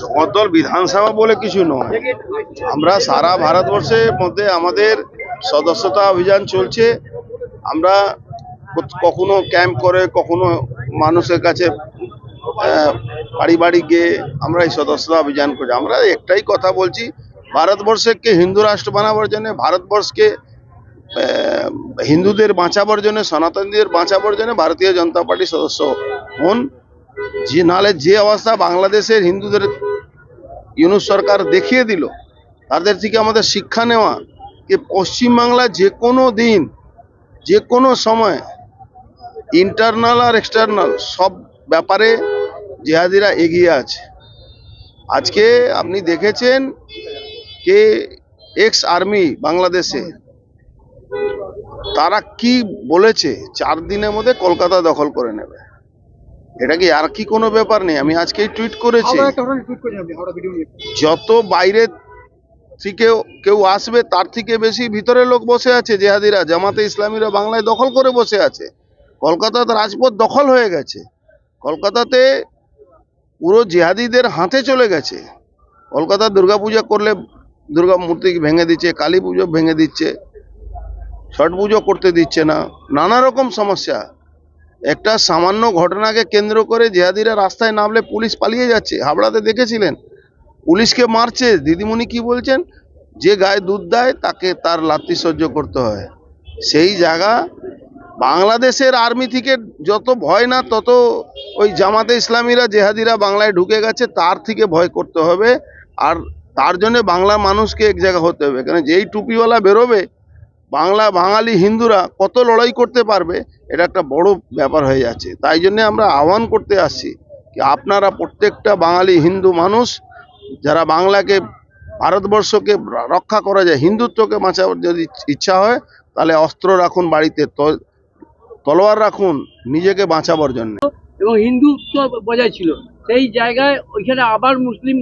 জগদ্দল বিধানসভা বলে কিছু নয়। আমরা সারা ভারতবর্ষের মধ্যে আমাদের সদস্যতা অভিযান চলছে। আমরা কখনো ক্যাম্প করে, কখনো মানুষের কাছে বাড়ি বাড়ি গিয়ে আমরা এই সদস্যতা অভিযান করি আমরা একটাই কথা বলছি, ভারতবর্ষকে হিন্দু রাষ্ট্র বানাবার জন্য, ভারতবর্ষকে হিন্দুদের বাঁচাবার জন্য, সনাতনদের বাঁচাবার জন্য ভারতীয় জনতা পার্টির সদস্য হন। যে নালে যে অবস্থা বাংলাদেশের হিন্দুদের ইউনুস সরকার দেখিয়ে দিল, তাদের থেকে আমাদের শিক্ষা নেওয়া, যে পশ্চিমবাংলা যে কোনো দিন, যে কোনো সময় ইন্টারনাল আর এক্সটার্নাল সব ব্যাপারে জেহাদিরা এগিয়ে আছে। আজকে আপনি দেখেছেন কে এক্স আর্মি বাংলাদেশে, তারা কি বলেছে, চার দিনের মধ্যে কলকাতা দখল করে নেবে। এটা কি আর কি কোনো ব্যাপার নেই? আমি আজকেই টুইট করেছি। যত বাইরে থেকে কেউ আসবে তার থেকে বেশি ভিতরে লোক বসে আছে জেহাদিরা। জামাতে ইসলামীরা বাংলায় দখল করে বসে আছে। কলকাতাতে রাজপথ দখল হয়ে গেছে। কলকাতাতে পুরো জেহাদিদের হাতে চলে গেছে। কলকাতা দুর্গাপূজা করলে দুর্গা মূর্তি ভেঙে দিচ্ছে কালী পুজো ভেঙে দিচ্ছে ছট পুজো করতে দিচ্ছে না। নানা রকম সমস্যা। একটা সামান্য ঘটনাকে কেন্দ্র করে জেহাদিরা রাস্তায় নামলে পুলিশ পালিয়ে যাচ্ছে। হাবড়াতে দেখেছিলেন? পুলিশকে মারছে। দিদিমণি কি বলছেন? যে গায়ে দুধ দেয়, তাকে তার লাত্তি সহ্য করতে হয়। সেই জায়গা বাংলাদেশের আর্মি থেকে যত ভয় না, তত ওই জামাতে ইসলামীরা, জেহাদিরা বাংলায় ঢুকে গেছে, তার থেকে ভয় করতে হবে। আর তার জন্য বাংলা মানুষকে এক জায়গা হতে হবে। কেন যেই টুপিওয়ালা বেরোবে বাংলা বাঙালি হিন্দুরা কত লড়াই করতে পারবে এটা একটা বড় ব্যাপার হয়ে যাচ্ছে। তাই জন্যে আমরা আহ্বান করতে আসছি কি আপনারা প্রত্যেকটা বাঙালি হিন্দু মানুষ যারা বাংলাকে ভারতবর্ষকে রক্ষা করা যায় হিন্দুত্বকে বাঁচাবার যদি ইচ্ছা হয় তাহলে অস্ত্র রাখুন বাড়িতে তলোয়ার রাখুন নিজেকে বাঁচাবার জন্য। এবং হিন্দুত্ব বজায় ছিল। সেই জায়গায় ওইখানে আবার মুসলিম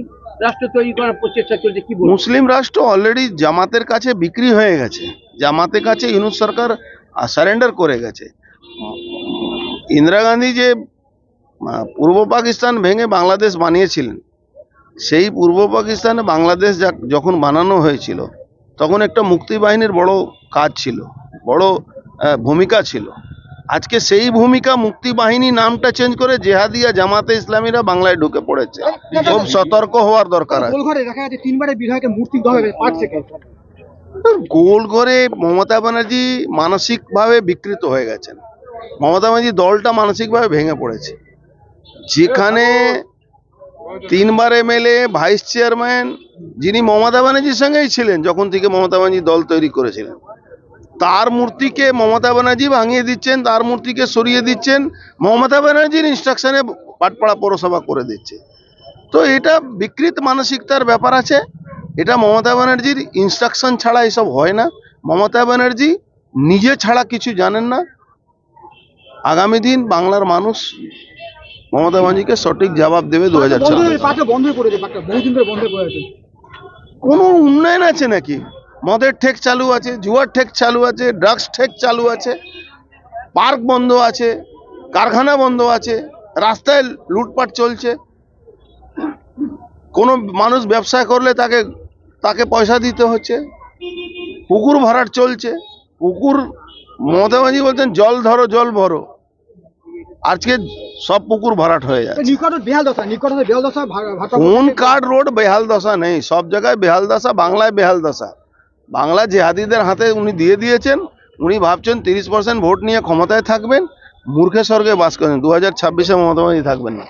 রাষ্ট্র তৈরি করার প্রচেষ্টা চলছে কি মুসলিম রাষ্ট্র অলরেডি জামাতের কাছে বিক্রি হয়ে গেছে। জামাতের কাছে ইউনুস সরকার সারেন্ডার করে গেছে। ইন্দিরা গান্ধী যে পূর্ব পাকিস্তান ভেঙে বাংলাদেশ বানিয়েছিলেন সেই পূর্ব পাকিস্তানে বাংলাদেশ যা- যখন বানানো হয়েছিল তখন একটা মুক্তি বাহিনীর বড় কাজ ছিল বড় ভূমিকা ছিল। আজকে সেই ভূমিকা মুক্তি বাহিনী নামটা চেঞ্জ করে জেহাদিয়া জামাতে ইসলামীরা বাংলায় ঢুকে পড়েছে। খুব সতর্ক হওয়ার দরকার আছে। তিনবারে বিধায়কের মূর্তি দেওয়া হবে পাঁচ থেকে গোল করে মমতা ব্যানার্জি মানসিকভাবে বিকৃত হয়ে গেছেন। মমতা ব্যানার্জি দলটা মানসিকভাবে ভেঙে পড়েছে। যেখানে তিনবার এমএলএ, ভাইস চেয়ারম্যান যিনি মমতা ব্যানার্জির সঙ্গেই ছিলেন, যখন থেকে মমতা ব্যানার্জি দল তৈরি করেছিলেন, তার মূর্তিকে মমতা ব্যানার্জি ভাঙিয়ে দিচ্ছেন, তার মূর্তিকে সরিয়ে দিচ্ছেন, মমতা ব্যানার্জির ইনস্ট্রাকশনে পাটপাড়া পৌরসভা করে দিচ্ছে। তো এটা বিকৃত মানসিকতার ব্যাপার আছে। এটা মমতা ব্যানার্জির ইনস্ট্রাকশন ছাড়া এসব হয় না। মমতা ব্যানার্জি নিজে ছাড়া কিছু জানেন না। আগামী দিন বাংলার মানুষ মমতা ব্যানার্জিকে সঠিক জবাব দেবে দু হাজার কোনো উন্নয়ন আছে নাকি? মদের ঠেক চালু আছে জুয়ার ঠেক চালু আছে ড্রাগস ঠেক চালু আছে পার্ক বন্ধ আছে কারখানা বন্ধ আছে রাস্তায় লুটপাট চলছে। কোনো মানুষ ব্যবসা করলে তাকে তাকে পয়সা দিতে হচ্ছে। পুকুর ভরাট চলছে। পুকুর মমতা ব্যানার্জি বলছেন জল ধরো জল ভরো। আজকে সব পুকুর ভরাট হয়ে ভাটা কোন কার্ড রোড বেহাল দশা নেই। সব জায়গায় বেহাল দশা বাংলায় বেহাল দশা। বাংলা জেহাদিদের হাতে উনি দিয়ে দিয়েছেন। উনি ভাবছেন তিরিশ পার্সেন্ট ভোট নিয়ে ক্ষমতায় থাকবেন। মূর্খে স্বর্গে বাস করেন। দু হাজার ছাব্বিশে মমতা ব্যানার্জি থাকবেন না।